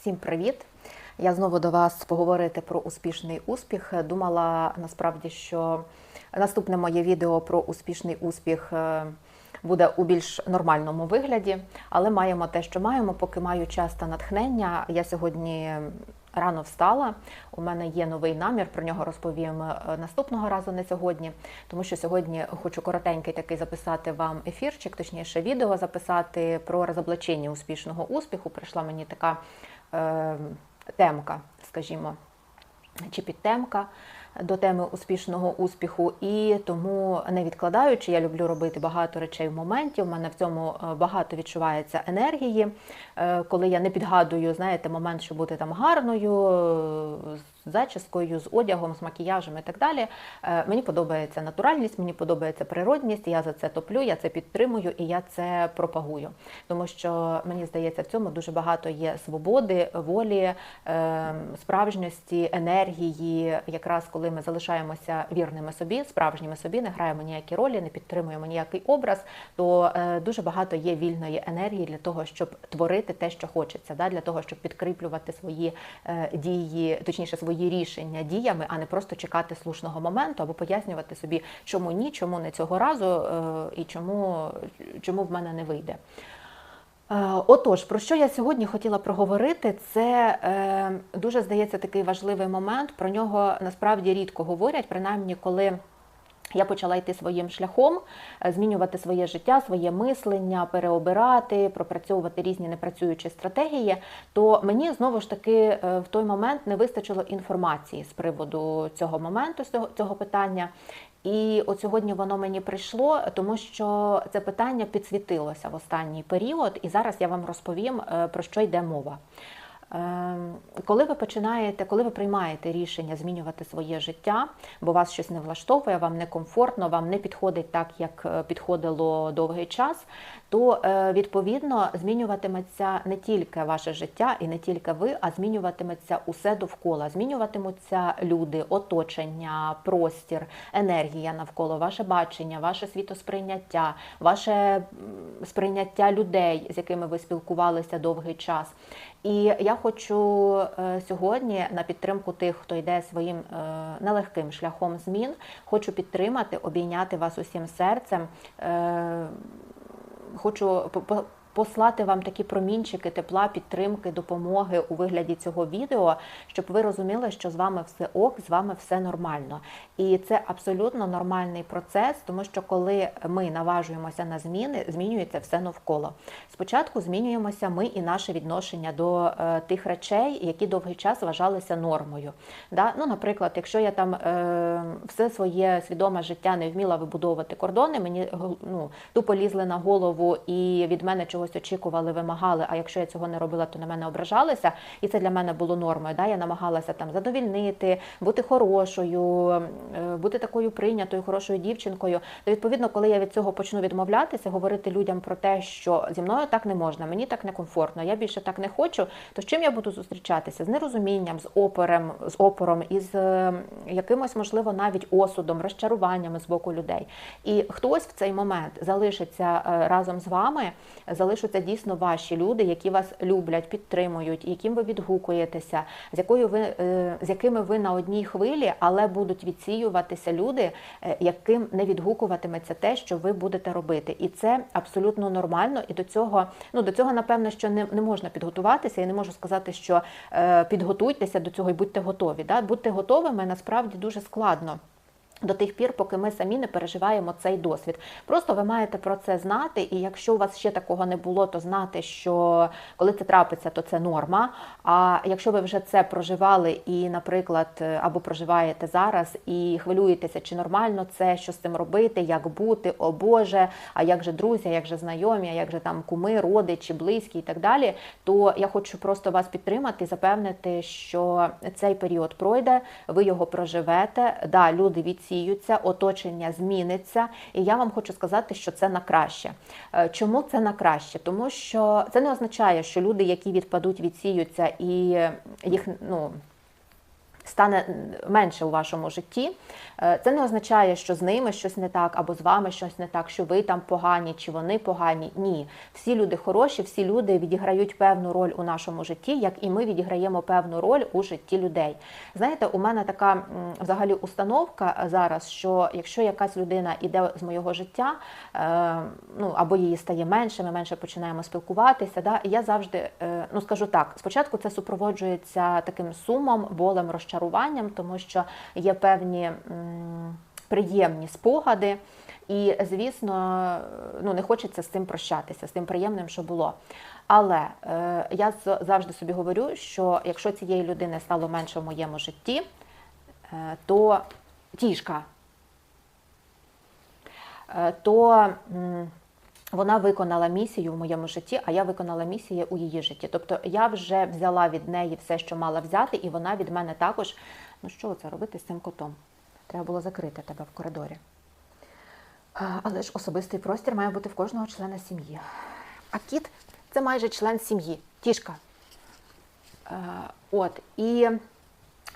Всім привіт! Я знову до вас поговорити про успішний успіх. Думала насправді, що наступне моє відео про успішний успіх е, буде у більш нормальному вигляді, але маємо те, що маємо. Поки маю час та натхнення. Я сьогодні рано встала. У мене є новий намір. Про нього розповім е, наступного разу, не сьогодні, тому що сьогодні хочу коротенький такий записати вам ефірчик, точніше, відео записати про розоблачення успішного успіху. Прийшла мені така темка, скажімо, чи підтемка до теми успішного успіху, і тому не відкладаючи, я люблю робити багато речей в моменті. У мене в цьому е, багато відчувається енергії. Е, Коли я не підгадую, знаєте, момент, щоб бути там гарною, е, зачіскою, з одягом, з макіяжем і так далі. Е, Мені подобається натуральність, мені подобається природність. Я за це топлю, я це підтримую і я це пропагую. Тому що мені здається, в цьому дуже багато є свободи, волі, е, справжньості, енергії, якраз коли ми залишаємося вірними собі, справжніми собі, не граємо ніякі ролі, не підтримуємо ніякий образ, то е, дуже багато є вільної енергії для того, щоб творити те, що хочеться, для того, щоб підкріплювати свої дії, точніше свої рішення діями, а не просто чекати слушного моменту або пояснювати собі, чому ні, чому не цього разу е, і чому, чому в мене не вийде. Е, Отож, про що я сьогодні хотіла проговорити, це е, дуже здається такий важливий момент. Про нього насправді рідко говорять, принаймні коли. Я почала йти своїм шляхом, е, змінювати своє життя, своє мислення, переобирати, пропрацьовувати різні непрацюючі стратегії. То мені знову ж таки е, в той момент не вистачило інформації з приводу цього моменту, цього питання. І от сьогодні воно мені прийшло, тому що це питання підсвітилося в останній період, і зараз я вам розповім е, про що йде мова. Ем, Коли ви починаєте, коли ви приймаєте рішення змінювати своє життя, бо вас щось не влаштовує, вам некомфортно, вам не підходить так, як е, підходило довгий час, то е, відповідно змінюватиметься не тільки ваше життя і не тільки ви, а змінюватиметься усе довкола. Змінюватимуться люди, оточення, простір, енергія навколо, ваше бачення, ваше світосприйняття, ваше сприйняття людей, з якими ви спілкувалися довгий час. І я хочу е, сьогодні на підтримку тих, хто йде своїм е, нелегким шляхом змін, хочу підтримати, обійняти вас усім серцем. Хочу послати вам такі промінчики тепла, підтримки, допомоги у вигляді цього відео, щоб ви розуміли, що з вами все ок, з вами все нормально. І це абсолютно нормальний процес, тому що коли ми наважуємося на зміни, змінюється все навколо. Спочатку змінюємося ми і наше відношення до е, тих речей, які довгий час вважалися нормою. Да? Ну, наприклад, якщо я там е, все своє свідоме життя не вміла вибудовувати кордони, мені ну, тупо лізли на голову і від мене чогось очікували, вимагали. А якщо я цього не робила, то на мене ображалися. І це для мене було нормою. Да? Я намагалася там задовільнити, бути хорошою, е, бути такою прийнятою, хорошою дівчинкою. То відповідно, коли я від цього почну відмовлятися, говорити людям про те, що зі мною так не можна, мені так некомфортно, я більше так не хочу. То з чим я буду зустрічатися? З нерозумінням, з опором, з опором, із е, якимось, можливо, навіть осудом, розчаруваннями з боку людей. І хтось в цей момент залишиться е, разом з вами, залишаться дійсно ваші люди, які вас люблять, підтримують, яким ви відгукуєтеся, з якою ви е, з якими ви на одній хвилі, але будуть відсіюватися люди, е, яким не відгукуватиметься те, що ви будете робити. І це абсолютно нормально. І до цього, ну до цього, напевно, що не, не можна підготуватися. Я не можу сказати, що е, підготуйтеся до цього і будьте готові. Да? Будьте готовими насправді дуже складно. До тих пір, поки ми самі не переживаємо цей досвід. Просто ви маєте про це знати, і якщо у вас ще такого не було, то знати, що коли це трапиться, то це норма. А якщо ви вже це проживали і, наприклад, або проживаєте зараз і хвилюєтеся, чи нормально це, що з цим робити, як бути, о Боже, а як же друзі, як же знайомі, а як же там куми, родичі, близькі і так далі, то я хочу просто вас підтримати запевнити, що цей період пройде, ви його проживете. Да, люди від розсіються, оточення зміниться, і я вам хочу сказати, що це на краще. Е, Чому це на краще? Тому що це не означає, що люди, які відпадуть, відсіються і їх ну. Стане менше у вашому житті. Е, Це не означає, що з ними щось не так, або з вами щось не так, що ви там погані, чи вони погані. Ні, всі люди хороші, всі люди відіграють певну роль у нашому житті, як і ми відіграємо певну роль у житті людей. Знаєте, у мене така взагалі установка зараз, що якщо якась людина іде з моєго життя, е, ну або її стає менше, ми менше починаємо спілкуватися. Да, я завжди е, ну скажу так: спочатку це супроводжується таким сумом, болем, розчаруванням, тому що є певні приємні спогади. І, звісно, ну не хочеться з цим прощатися, з тим приємним, що було. Але е, я завжди собі говорю, що якщо цієї людини стало менше в моєму житті, е, то тішка, е, то м, вона виконала місію в моєму житті, а я виконала місію у її житті. Тобто я вже взяла від неї все, що мала взяти, і вона від мене також. Ну що це робити з цим котом? Треба було закрити тебе в коридорі. Але ж особистий простір має бути в кожного члена сім'ї. А кіт це майже член сім'ї, тішка. От і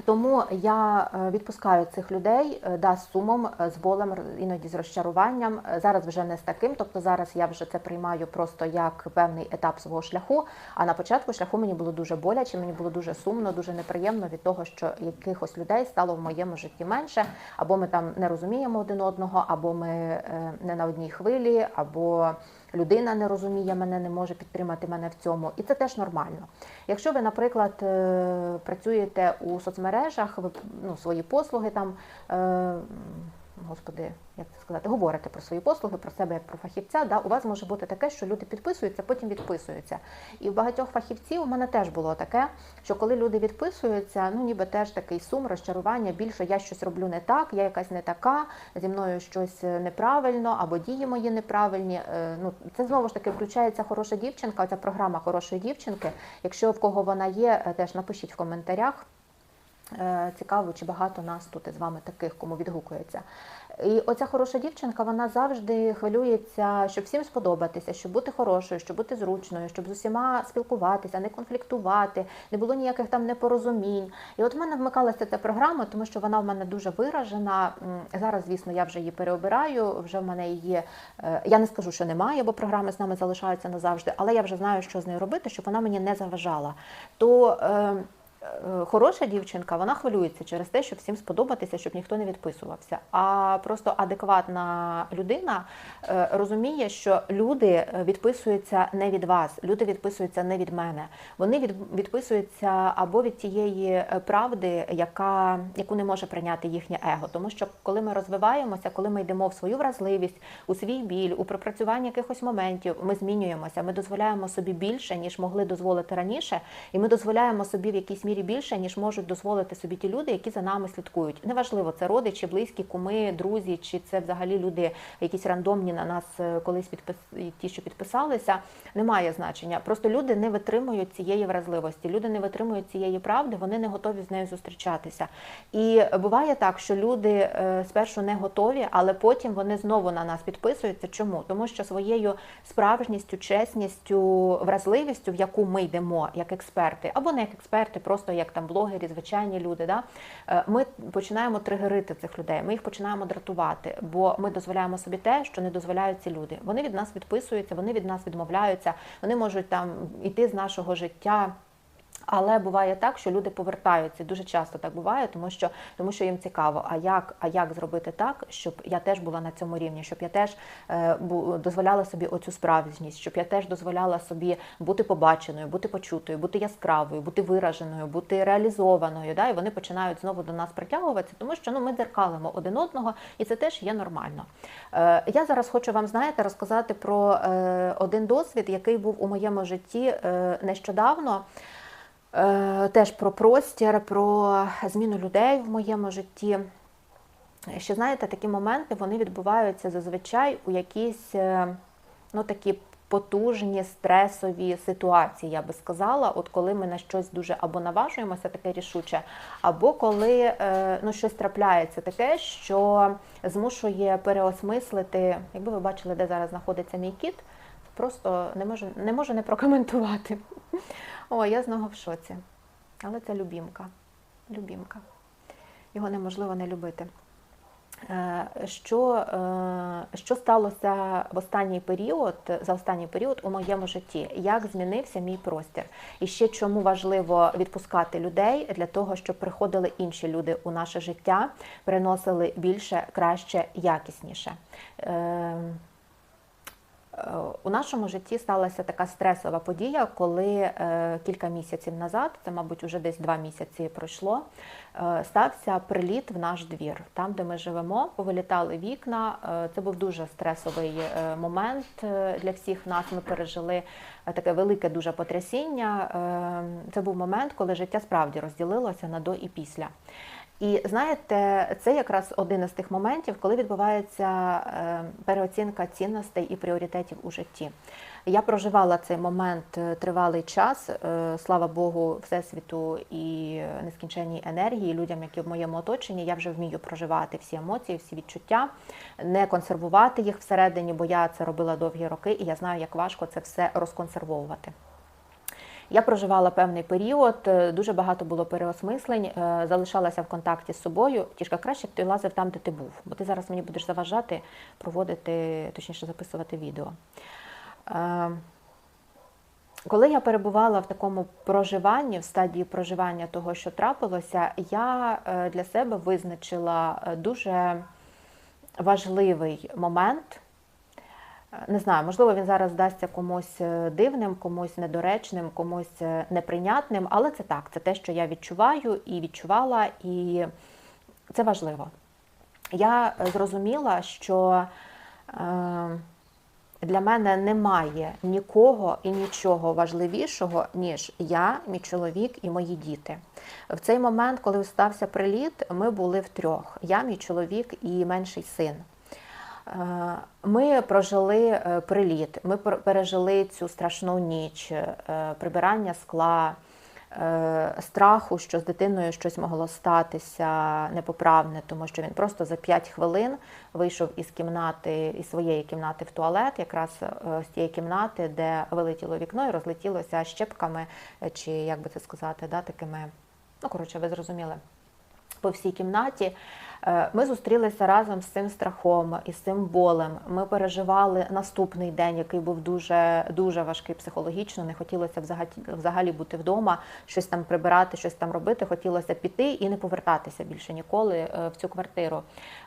тому я е, відпускаю цих людей е, да, з сумом, е, з болем, іноді з розчаруванням. Зараз вже не з таким. Тобто зараз я вже це приймаю просто як певний етап свого шляху. А на початку шляху мені було дуже боляче, мені було дуже сумно, дуже неприємно від того, що якихось людей стало в моєму житті менше, або ми там не розуміємо один одного, або ми не на одній хвилі, або людина не розуміє мене, не може підтримати мене в цьому, і це теж нормально. Якщо ви, наприклад, е, працюєте у соцмережах, ви ну, свої послуги там. Е, Господи, як це сказати, говорите про свої послуги, про себе як про фахівця. Да, у вас може бути таке, що люди підписуються, потім відписуються. І в багатьох фахівців у мене теж було таке, що коли люди відписуються, ну ніби теж такий сум, розчарування, більше я щось роблю не так, я якась не така, зі мною щось неправильно, або дії мої неправильні. Е, Ну це знову ж таки включається хороша дівчинка. Ця програма хорошої дівчинки. Якщо в кого вона є, е, теж напишіть в коментарях. Е, Цікаво, чи багато нас тут із вами таких, кому відгукується. І оця хороша дівчинка, вона завжди хвилюється, щоб всім сподобатися, щоб бути хорошою, щоб бути зручною, щоб з усіма спілкуватися, не конфліктувати, не було ніяких там непорозумінь. І от в мене вмикалася ця програма, тому що вона в мене дуже виражена. Зараз, звісно, я вже її переобираю. Вже в мене її. е, Я не скажу, що немає, бо програми з нами залишаються назавжди, але я вже знаю, що з нею робити, щоб вона мені не заважала. То е, хороша дівчинка, вона хвилюється через те, щоб всім сподобатися, щоб ніхто не відписувався. А просто адекватна людина е, розуміє, що люди е, відписуються не від вас, люди відписуються не від мене. Вони відписуються або від тієї е, правди, яка, яку не може прийняти їхнє его. Тому що коли ми розвиваємося, коли ми йдемо в свою вразливість, у свій біль, у пропрацюванні якихось моментів, ми змінюємося, ми дозволяємо собі більше, ніж могли дозволити раніше, і ми дозволяємо собі в якійсь мірі більше, ніж можуть дозволити собі ті люди, які за нами слідкують. Неважливо, це родичі, близькі, куми, друзі, чи це взагалі люди, якісь рандомні на нас е, колись підпис... ті, що підписалися. Немає значення. Просто люди не витримують цієї вразливості, люди не витримують цієї правди, вони не готові з нею зустрічатися. І буває так, що люди е, спершу не готові, але потім вони знову на нас підписуються. Чому? Тому що своєю справжністю, чесністю, вразливістю, в яку ми йдемо як експерти, або не як експерти, просто як там блогери, звичайні люди, да, е, ми починаємо тригерити цих людей, ми їх починаємо дратувати, бо ми дозволяємо собі те, що не дозволяють ці люди. Вони від нас відписуються, вони від нас відмовляються, вони можуть там іти з нашого життя. Але буває так, що люди повертаються. Дуже часто так буває, тому що тому що їм цікаво, а як, а як зробити так, щоб я теж була на цьому рівні, щоб я теж е, дозволяла собі оцю справжність, щоб я теж дозволяла собі бути побаченою, бути почутою, бути яскравою, бути вираженою, бути реалізованою. Да? І вони починають знову до нас притягуватися, тому що ну ми дзеркалимо один одного, і це теж є нормально. Е, я зараз хочу вам знаєте розказати про е, один досвід, який був у моєму житті е, нещодавно. Е, Теж про простір, про зміну людей в моєму житті. Ще знаєте, такі моменти вони відбуваються зазвичай у якісь е, ну, такі потужні стресові ситуації, я би сказала, от коли ми на щось дуже або наважуємося, таке рішуче, або коли е, ну, щось трапляється таке, що змушує переосмислити, якби ви бачили, де зараз знаходиться мій кіт, просто не можу не, можу не прокоментувати. О, я з нього в шоці. Але це любімка. Любімка. його неможливо не любити. Е, Що, е, що сталося в останній період, за останній період у моєму житті? Як змінився мій простір? І ще чому важливо відпускати людей для того, щоб приходили інші люди у наше життя, приносили більше, краще, якісніше. У нашому житті сталася така стресова подія, коли е, кілька місяців назад, це, мабуть, вже десь два місяці пройшло, е, стався приліт в наш двір. Там, де ми живемо, повилітали вікна. Е, Це був дуже стресовий момент для всіх нас. Ми пережили таке велике дуже потрясіння. Це був момент, коли життя справді розділилося на до і після. І знаєте, це якраз один із тих моментів, коли відбувається е, переоцінка цінностей і пріоритетів у житті. Я проживала цей момент е, тривалий час. е, Слава Богу, всесвіту і нескінченній енергії людям, які в моєму оточенні, я вже вмію проживати всі емоції, всі відчуття, не консервувати їх всередині, бо я це робила довгі роки, і я знаю, як важко це все розконсервовувати. Я проживала певний період, е, дуже багато було переосмислень, е, залишалася в контакті з собою. Тішка краще б ти лазив там, де ти був, бо ти зараз мені будеш заважати проводити, точніше записувати відео. Е, Коли я перебувала в такому проживанні, в стадії проживання того, що трапилося, я для себе визначила дуже важливий момент. Не знаю, можливо, він зараз здасться комусь е, дивним, комусь недоречним, комусь е, неприйнятним, але це так, це те, що я відчуваю і відчувала, і це важливо. Я е, зрозуміла, що для мене немає нікого і нічого важливішого, ніж я, мій чоловік і мої діти. В цей момент, коли стався приліт, ми були втрьох: я, мій чоловік і менший син. Е, Ми прожили е, приліт, ми пережили цю страшну ніч, е, прибирання скла, страху, що з дитиною щось могло статися непоправне, тому що він просто за 5 хвилин вийшов із кімнати, із своєї кімнати в туалет, якраз з тієї кімнати, де вилетіло вікно і розлетілося щепками, чи як би це сказати, да, такими, ну коротше, ви зрозуміли по всій кімнаті. Е, Ми зустрілися разом з цим страхом і з цим болем. Ми переживали наступний день, який був дуже дуже важкий психологічно. Не хотілося взагалі, взагалі бути вдома, щось там прибирати, щось там робити. Хотілося піти і не повертатися більше ніколи е, в цю квартиру.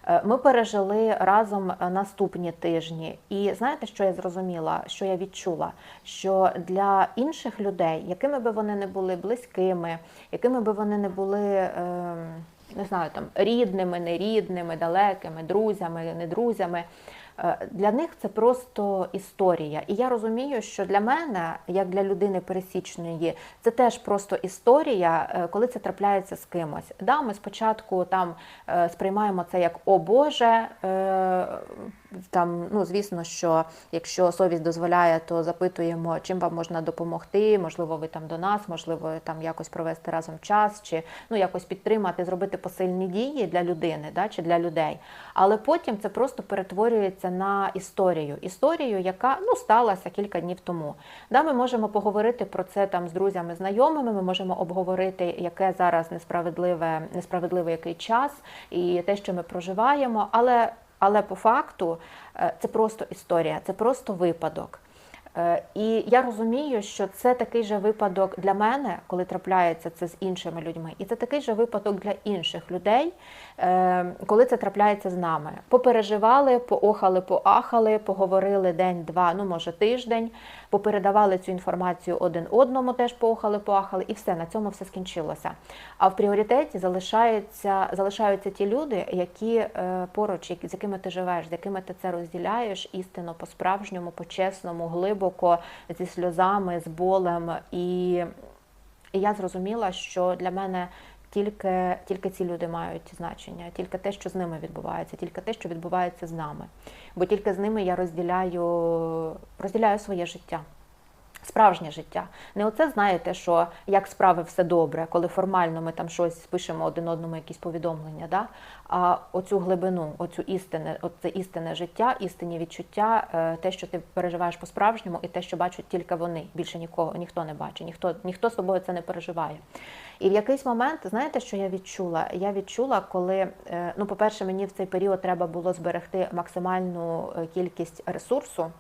Е, Ми пережили разом наступні тижні. І знаєте, що я зрозуміла, що я відчула? Що для інших людей, якими би вони не були близькими, якими би вони не були. ем, не знаю, там рідними, нерідними, далекими, друзями, не друзями. Е, Для них це просто історія. І я розумію, що для мене, як для людини пересічної, це теж просто історія, е, коли це трапляється з кимось. Да, ми спочатку там е, сприймаємо це як о Боже. е, Там, ну, звісно, що якщо совість дозволяє, то запитуємо, чим вам можна допомогти. Можливо, ви там до нас, можливо, там якось провести разом час, чи ну якось підтримати, зробити посильні дії для людини, да, чи для людей. Але потім це просто перетворюється на історію. Історію, яка ну сталася кілька днів тому. Да, ми можемо поговорити про це там з друзями, знайомими. Ми можемо обговорити, яке зараз несправедливе, несправедливий який час і те, що ми проживаємо. Але але по факту е, це просто історія, це просто випадок. Е, І я розумію, що це такий же випадок для мене, коли трапляється це з іншими людьми, і це такий же випадок для інших людей, е, коли це трапляється з нами. Попереживали, поохали, поахали, поговорили день-два, ну може тиждень, попередавали цю інформацію один одному, теж поохали, поахали, і все на цьому все скінчилося. А в пріоритеті залишаються, залишаються ті люди, які е, поруч, з якими ти живеш, з якими ти це розділяєш істинно по-справжньому, по-чесному, глибоко, зі сльозами, з болем. І, і я зрозуміла, що для мене тільки, тільки ці люди мають значення, тільки те, що з ними відбувається, тільки те, що відбувається з нами. Бо тільки з ними я розділяю, розділяю своє життя Справжнє життя. Не оце знаєте, що як справи все добре, коли формально ми там щось пишемо один одному, якісь повідомлення, да? а оцю глибину, оцю істине, оце істинне життя, істинні відчуття, е, те, що ти переживаєш по-справжньому, і те, що бачать тільки вони. Більше нікого, ніхто не бачить, ніхто, ніхто з тобою це не переживає. І в якийсь момент, знаєте, що я відчула? Я відчула, коли, е, ну, по-перше, мені в цей період треба було зберегти максимальну е, кількість ресурсу.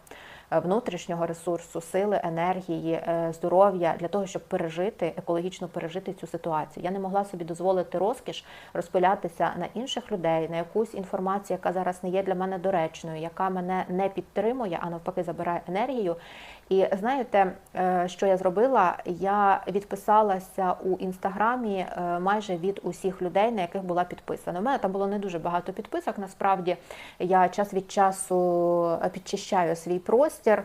Внутрішнього ресурсу, сили, енергії, е, здоров'я для того, щоб пережити екологічно пережити цю ситуацію. Я не могла собі дозволити розкіш розпилятися на інших людей, на якусь інформацію, яка зараз не є для мене доречною, яка мене не підтримує, а навпаки забирає енергію. І знаєте, е, що я зробила? Я відписалася у інстаграмі е, майже від усіх людей, на яких була підписана. У мене там було не дуже багато підписок. Насправді я час від часу е, підчищаю свій простір.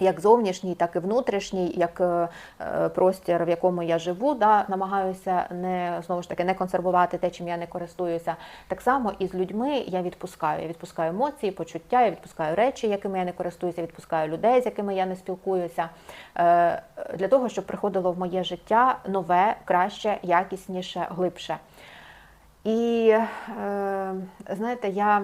Як зовнішній, так і внутрішній, як е, е, простір, в якому я живу, да, намагаюся не знову ж таки не консервувати те, чим я не користуюся. Так само і з людьми я відпускаю. Я відпускаю емоції, почуття, я відпускаю речі, якими я не користуюся, відпускаю людей, з якими я не спілкуюся, е, для того, щоб приходило в моє життя нове, краще, якісніше, глибше. І знаєте, я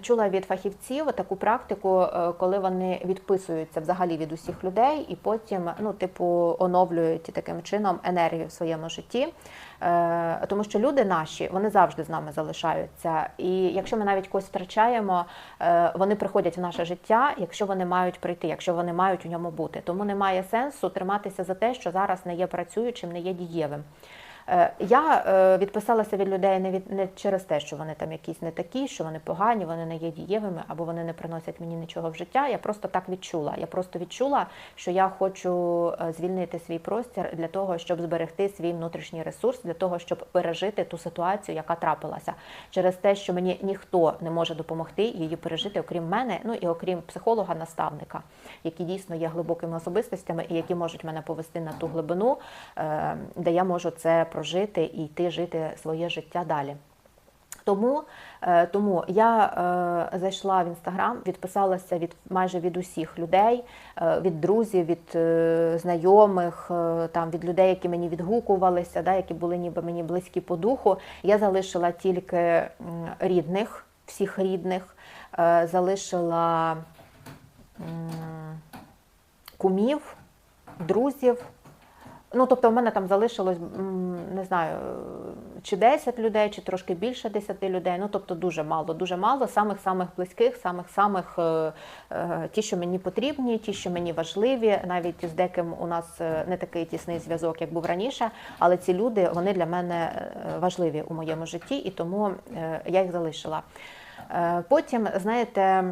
чула від фахівців таку практику, е, коли вони відписуються взагалі від усіх людей і потім, ну, типу, оновлюють таким чином енергію в своєму житті. Е, Тому що люди наші вони завжди з нами залишаються. І якщо ми навіть когось втрачаємо, е, вони приходять в наше життя, якщо вони мають прийти, якщо вони мають у ньому бути. Тому немає сенсу триматися за те, що зараз не є працюючим, не є дієвим. Е, Я е, відписалася від людей не від не через те, що вони там якісь не такі, що вони погані, вони не є дієвими або вони не приносять мені нічого в життя. Я просто так відчула. Я просто відчула, що я хочу е, звільнити свій простір для того, щоб зберегти свій внутрішній ресурс, для того, щоб пережити ту ситуацію, яка трапилася, через те, що мені ніхто не може допомогти її пережити, окрім мене, ну і окрім психолога-наставника, які дійсно є глибокими особистостями і які можуть мене повести на ту глибину, де я можу це прожити і йти жити своє життя далі. Тому, е, тому я е, зайшла в інстаграм, відписалася від майже від усіх людей, е, від друзів, від е, знайомих, е, там від людей, які мені відгукувалися, да, які були ніби мені близькі по духу. Я залишила тільки рідних, всіх рідних, е, залишила м, кумів, друзів. Ну, тобто, в мене там залишилось, не знаю, чи 10 людей, чи трошки більше 10 людей. Ну, тобто дуже мало, дуже мало, самих-самих близьких, самих-самих е, е, ті, що мені потрібні, ті, що мені важливі. Навіть з деким у нас е, не такий тісний зв'язок, як був раніше, але ці люди вони для мене важливі у моєму житті, і тому я їх залишила. Е, Потім, знаєте,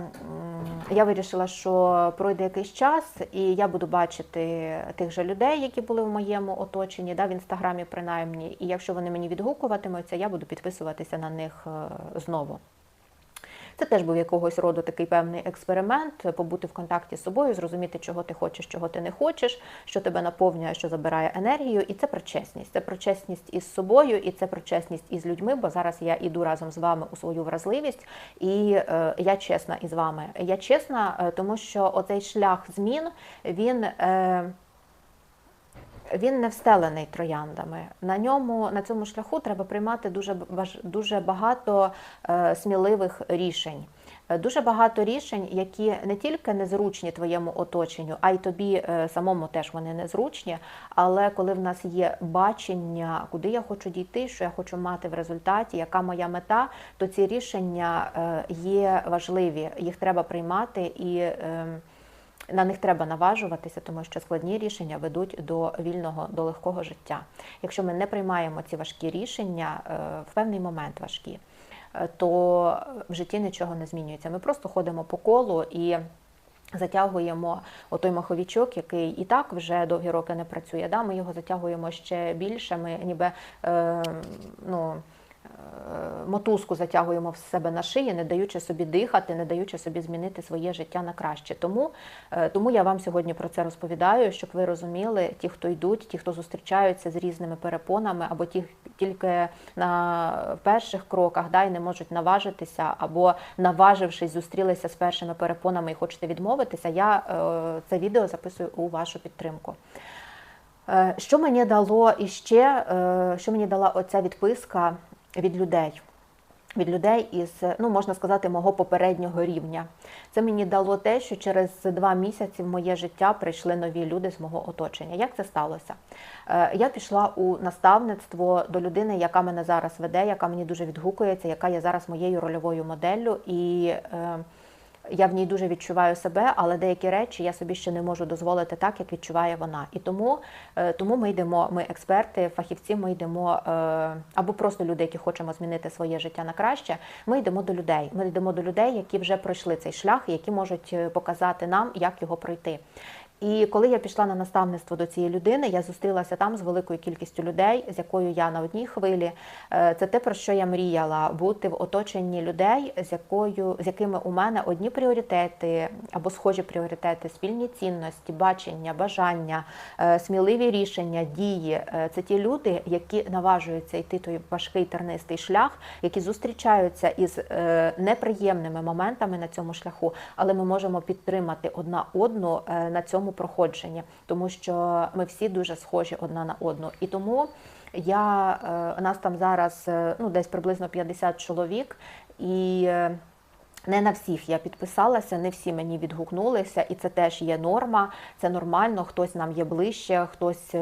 я вирішила, що пройде якийсь час, і я буду бачити тих же людей, які були в моєму оточенні, да, в інстаграмі принаймні. І якщо вони мені відгукуватимуться, я буду підписуватися на них е, знову. Це теж був якогось роду такий певний експеримент, побути в контакті з собою, зрозуміти, чого ти хочеш, чого ти не хочеш, що тебе наповнює, що забирає енергію. І це про чесність. Це про чесність із собою, і це про чесність із людьми. Бо зараз я іду разом з вами у свою вразливість, і е, я чесна із вами. Я чесна, е, тому що оцей шлях змін він. Е, він не встелений трояндами. На ньому на цьому шляху треба приймати дуже дуже багато е, сміливих рішень. Е, Дуже багато рішень, які не тільки незручні твоєму оточенню, а й тобі е, самому теж вони незручні. Але коли в нас є бачення, куди я хочу дійти, що я хочу мати в результаті, яка моя мета, то ці рішення є важливі. Їх треба приймати і. На них треба наважуватися, тому що складні рішення ведуть до вільного, до легкого життя. Якщо ми не приймаємо ці важкі рішення е, в певний момент важкі, е, то в житті нічого не змінюється. Ми просто ходимо по колу і. Затягуємо отой маховічок, який і так вже довгі роки не працює. Да? Ми його затягуємо ще більше. Ми ніби е, ну, мотузку затягуємо в себе на шиї, не даючи собі дихати, не даючи собі змінити своє життя на краще. Тому, е, тому я вам сьогодні про це розповідаю, щоб ви розуміли, ті, хто йдуть, ті, хто зустрічаються з різними перепонами, або ті, тільки на перших кроках, да, і не можуть наважитися, або наважившись, зустрілися з першими перепонами і хочете відмовитися, я е, це відео записую у вашу підтримку. Е, Що мені дало іще, що мені дала оця відписка від людей? Від людей із, ну можна сказати, мого попереднього рівня. Це мені дало те, що через два місяці в моє життя прийшли нові люди з мого оточення. Як це сталося? Е, Я пішла у наставництво до людини, яка мене зараз веде, яка мені дуже відгукується, яка є зараз моєю рольовою моделлю. І е, я в ній дуже відчуваю себе, але деякі речі я собі ще не можу дозволити так, як відчуває вона. І тому, е, тому ми йдемо, ми експерти, фахівці, ми йдемо е, або просто люди, які хочемо змінити своє життя на краще. Ми йдемо до людей. Ми йдемо до людей, які вже пройшли цей шлях, які можуть е, показати нам, як його пройти. І коли я пішла на наставництво до цієї людини, я зустрілася там з великою кількістю людей, з якою я на одній хвилі. Е, Це те, про що я мріяла бути в оточенні людей, з якою з якими у мене одні пріоритети або схожі пріоритети, спільні цінності, бачення, бажання, е, сміливі рішення, дії. Е, Це ті люди, які наважуються йти той важкий тернистий шлях, які зустрічаються із неприємними моментами на цьому шляху, але ми можемо підтримати одна одну на цьому проходженні, тому що ми всі дуже схожі одна на одну. І тому я е, нас там зараз е, ну десь приблизно 50 чоловік і. е, не на всіх я підписалася, не всі мені відгукнулися, і це теж є норма, це нормально. Хтось нам є ближче, хтось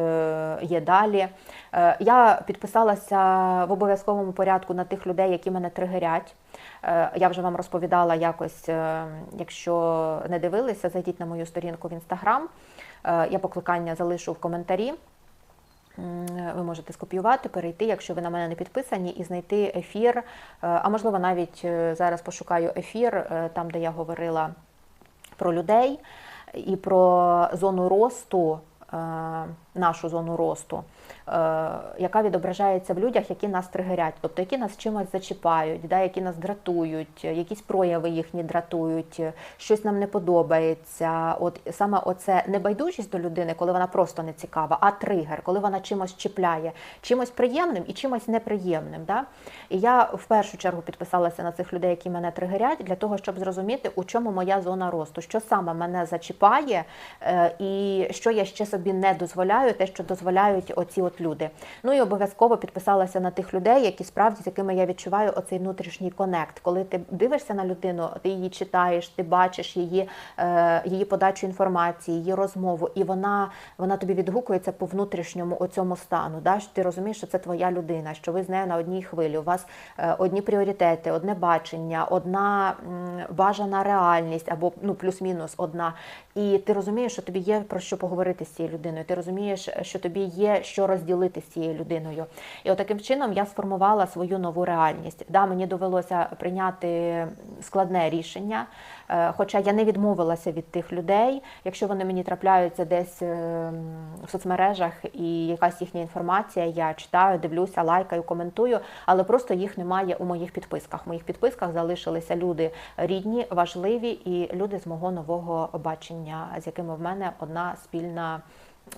є далі. Я підписалася в обов'язковому порядку на тих людей, які мене тригерять. Е, Я вже вам розповідала якось, е, якщо не дивилися, зайдіть на мою сторінку в інстаграм. Е, Я покликання залишу в коментарі. Ви можете скопіювати, перейти, якщо ви на мене не підписані, і знайти ефір. А можливо, навіть зараз пошукаю ефір, там, де я говорила про людей і про зону росту, нашу зону росту, яка відображається в людях, які нас тригерять, тобто які нас чимось зачіпають, да, які нас дратують, якісь прояви їхні дратують, щось нам не подобається. От саме оце небайдужість до людини, коли вона просто не цікава, а тригер, коли вона чимось чіпляє, чимось приємним і чимось неприємним. Да? І я в першу чергу підписалася на цих людей, які мене тригерять, для того, щоб зрозуміти, у чому моя зона росту, що саме мене зачіпає, е, і що я ще собі не дозволяю, те, що дозволяють оці от люди. Ну і обов'язково підписалася на тих людей, які справді з якими я відчуваю оцей внутрішній конект. Коли ти дивишся на людину, ти її читаєш, ти бачиш її, е, її подачу інформації, її розмову, і вона, вона тобі відгукується по внутрішньому оцьому стану. Да? Ти розумієш, що це твоя людина, що ви з нею на одній хвилі. У вас е, одні пріоритети, одне бачення, одна бажана реальність або ну плюс-мінус одна. І ти розумієш, що тобі є про що поговорити з цією людиною. Ти розумієш, що тобі є що розділити з цією людиною. І от таким чином я сформувала свою нову реальність. Да, мені довелося прийняти складне рішення. Е, Хоча я не відмовилася від тих людей, якщо вони мені трапляються десь е, в соцмережах і якась їхня інформація, я читаю, дивлюся, лайкаю, коментую, але просто їх немає у моїх підписках. В моїх підписках залишилися люди рідні, важливі і люди з мого нового бачення, з якими в мене одна спільна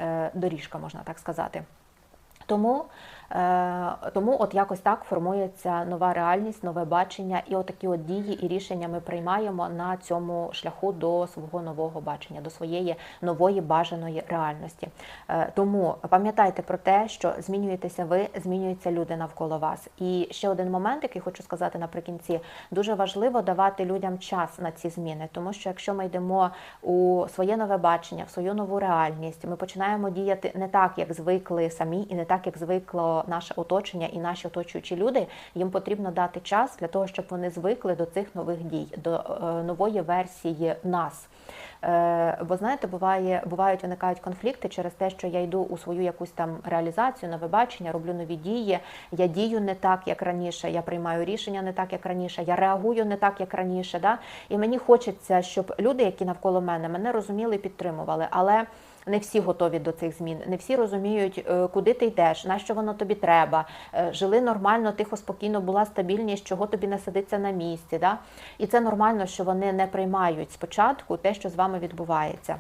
е, доріжка, можна так сказати. Тому, е, тому от якось так формується нова реальність, нове бачення, і отакі от дії і рішення ми приймаємо на цьому шляху до свого нового бачення, до своєї нової бажаної реальності. Е, тому пам'ятайте про те, що змінюєтеся ви, змінюються люди навколо вас. І ще один момент, який хочу сказати наприкінці, дуже важливо давати людям час на ці зміни, тому що якщо ми йдемо у своє нове бачення, в свою нову реальність, ми починаємо діяти не так, як звикли самі, і не так, як звикло наше оточення і наші оточуючі люди. Їм потрібно дати час для того, щоб вони звикли до цих нових дій, до е, нової версії нас. Е, Бо знаєте, буває, бувають виникають конфлікти через те, що я йду у свою якусь там реалізацію, нове бачення, роблю нові дії. Я дію не так, як раніше. Я приймаю рішення не так, як раніше. Я реагую не так, як раніше. Да? І мені хочеться, щоб люди, які навколо мене, мене розуміли і підтримували. Але не всі готові до цих змін, не всі розуміють, е, куди ти йдеш, на що воно тобі треба. Е, Жили нормально, тихо, спокійно, була стабільність, чого тобі не сидиться на місці. Да? І це нормально, що вони не приймають спочатку те, що з вами відбувається.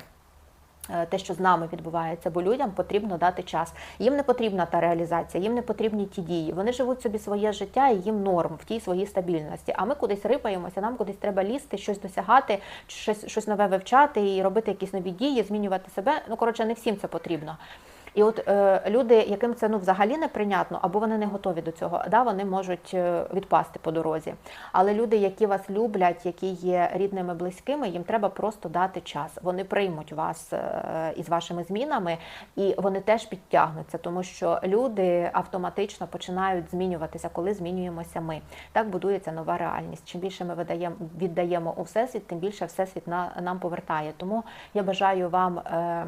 Е, те, що з нами відбувається, бо людям потрібно дати час. Їм не потрібна та реалізація, їм не потрібні ті дії. Вони живуть собі своє життя і їм норм в тій своїй стабільності. А ми кудись рипаємося, нам кудись треба лізти, щось досягати, щось, щось нове вивчати і робити якісь нові дії, змінювати себе. Ну коротше, не всім це потрібно. І от е, люди, яким це ну взагалі неприйнятно, або вони не готові до цього, да, вони можуть е, відпасти по дорозі. Але люди, які вас люблять, які є рідними, близькими, їм треба просто дати час. Вони приймуть вас е, із вашими змінами, і вони теж підтягнуться, тому що люди автоматично починають змінюватися, коли змінюємося ми. Так будується нова реальність. Чим більше ми видаємо, віддаємо у всесвіт, тим більше всесвіт на, нам повертає. Тому я бажаю вам. Е,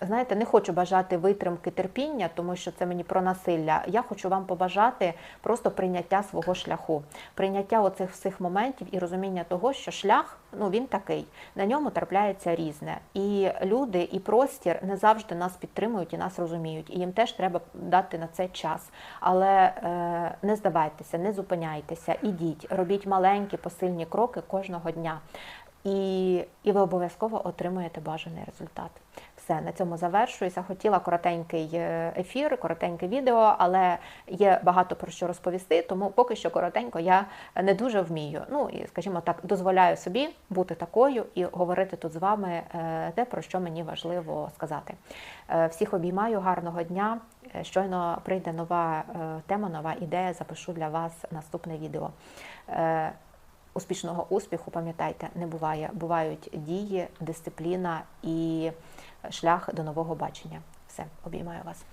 Знаєте, не хочу бажати витримки терпіння, тому що це мені про насилля. Я хочу вам побажати просто прийняття свого шляху, прийняття оцих всіх моментів і розуміння того, що шлях ну він такий, на ньому трапляється різне. І люди, і простір не завжди нас підтримують і нас розуміють. І їм теж треба дати на це час. Але е, не здавайтеся, не зупиняйтеся, ідіть, робіть маленькі посильні кроки кожного дня. І, і ви обов'язково отримуєте бажаний результат. Все, на цьому завершуюся. Хотіла коротенький е, ефір, коротеньке відео, але є багато про що розповісти, тому поки що коротенько я не дуже вмію. Ну і, скажімо так, дозволяю собі бути такою і говорити тут з вами е, те, про що мені важливо сказати. Е, Всіх обіймаю, гарного дня. Щойно прийде нова тема, нова ідея. Запишу для вас наступне відео. Успішного успіху, пам'ятайте, не буває. Бувають дії, дисципліна і шлях до нового бачення. Все, обіймаю вас.